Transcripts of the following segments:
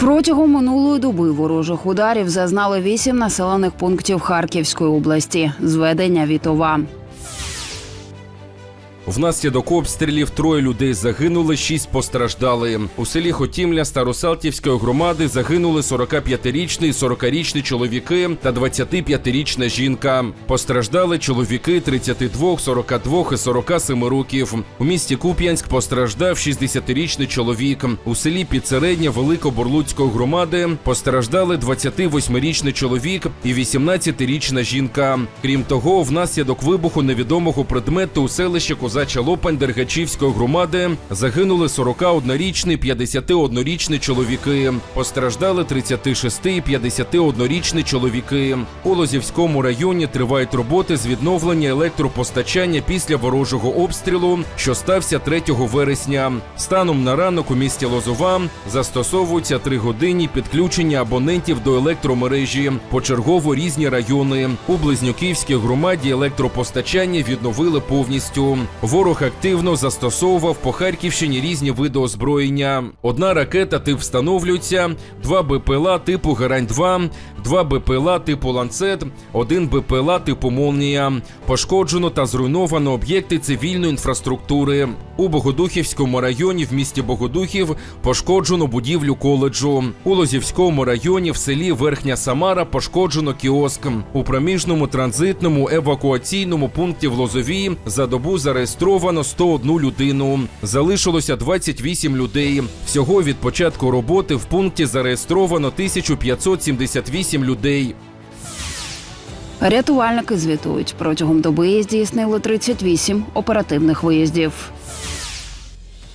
Протягом минулої доби ворожих ударів зазнали вісім населених пунктів Харківської області. Зведення Вітова. Внаслідок обстрілів троє людей загинули, шість постраждали. У селі Хотімля Старосалтівської громади загинули 45-річний, і 40-річний чоловіки та 25-річна жінка. Постраждали чоловіки 32, 42 і 47 років. У місті Куп'янськ постраждав 60-річний чоловік. У селі Підсередня Великоборлуцької громади постраждали 28-річний чоловік і 18-річна жінка. Крім того, внаслідок вибуху невідомого предмету у селищі Козача Лопань Дергачівської громади загинули 41-річний, 51-річний чоловіки. Постраждали 36 і 51-річний чоловіки. У Лозівському районі тривають роботи з відновлення електропостачання після ворожого обстрілу, що стався 3 вересня. Станом на ранок у місті Лозова застосовуються три годинні підключення абонентів до електромережі. Почергово різні райони. У Близнюківській громаді електропостачання відновили повністю. Ворог активно застосовував по Харківщині різні види озброєння. Одна ракета тип встановлюється, два БПЛА типу Герань-2, два БПЛА типу Ланцет, один БПЛА типу Молнія. Пошкоджено та зруйновано об'єкти цивільної інфраструктури. У Богодухівському районі в місті Богодухів пошкоджено будівлю коледжу. У Лозівському районі в селі Верхня Самара пошкоджено кіоск. У проміжному транзитному евакуаційному пункті в Лозовій за добу зареєстровано 101 людину. Залишилося 28 людей. Всього від початку роботи в пункті зареєстровано 1578 людей. Рятувальники звітують протягом доби здійснили 38 оперативних виїздів.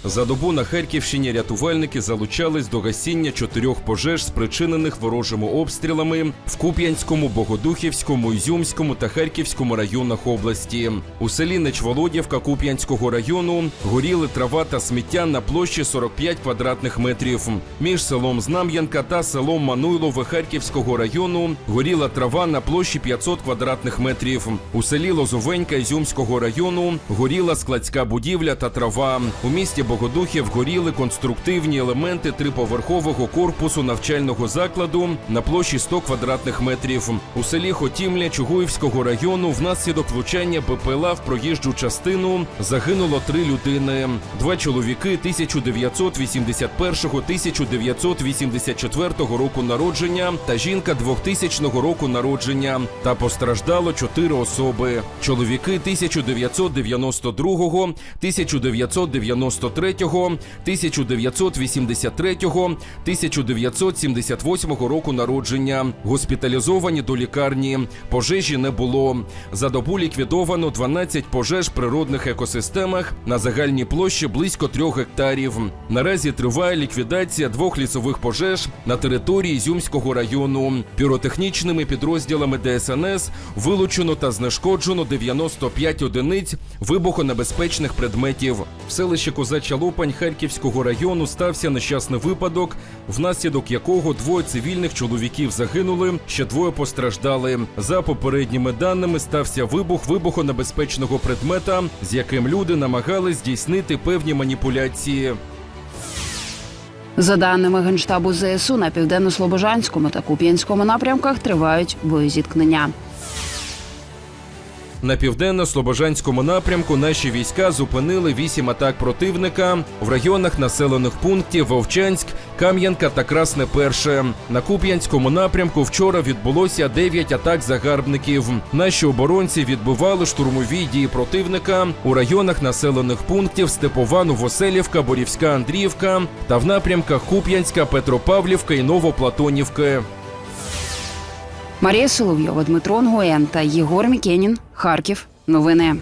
За добу на Харківщині рятувальники залучались до гасіння чотирьох пожеж, спричинених ворожими обстрілами в Куп'янському, Богодухівському, Ізюмському та Харківському районах області. У селі Нечволодівка Куп'янського району горіли трава та сміття на площі 45 квадратних метрів. Між селом Знам'янка та селом Мануйлове Харківського району горіла трава на площі 500 квадратних метрів. У селі Лозовенька Ізюмського району горіла складська будівля та трава. У місті Богодухів горіли конструктивні елементи триповерхового корпусу навчального закладу на площі 100 квадратних метрів. У селі Хотімля Чугуївського району внаслідок влучання БПЛА в проїжджу частину загинуло три людини: два чоловіки 1981-1984 року народження та жінка 2000 року народження. Та постраждало чотири особи: чоловіки 1992, 1993, 1983, 1978 року народження. Госпіталізовані до лікарні. Пожежі не було. За добу ліквідовано 12 пожеж природних екосистемах на загальній площі близько трьох гектарів. Наразі триває ліквідація двох лісових пожеж на території Зюмського району. Піротехнічними підрозділами ДСНС вилучено та знешкоджено 95 одиниць вибухонебезпечних предметів. В селищі Козача Лопань Харківського району стався нещасний випадок, внаслідок якого двоє цивільних чоловіків загинули, ще двоє постраждали. За попередніми даними стався вибух вибухонебезпечного предмета, з яким люди намагались здійснити певні маніпуляції. За даними генштабу ЗСУ, на південно-слобожанському та Куп'янському напрямках тривають боєзіткнення. На південно-слобожанському напрямку наші війська зупинили вісім атак противника в районах населених пунктів Вовчанськ, Кам'янка та Красне Перше. На Куп'янському напрямку вчора відбулося 9 атак загарбників. Наші оборонці відбивали штурмові дії противника у районах населених пунктів Степова, Новоселівка, Борівська, Андріївка та в напрямках Куп'янська, Петропавлівка і Новоплатонівки. Марія Соловйова, Дмитро Нгоєн та Єгор Мікенін. Харків. Новини.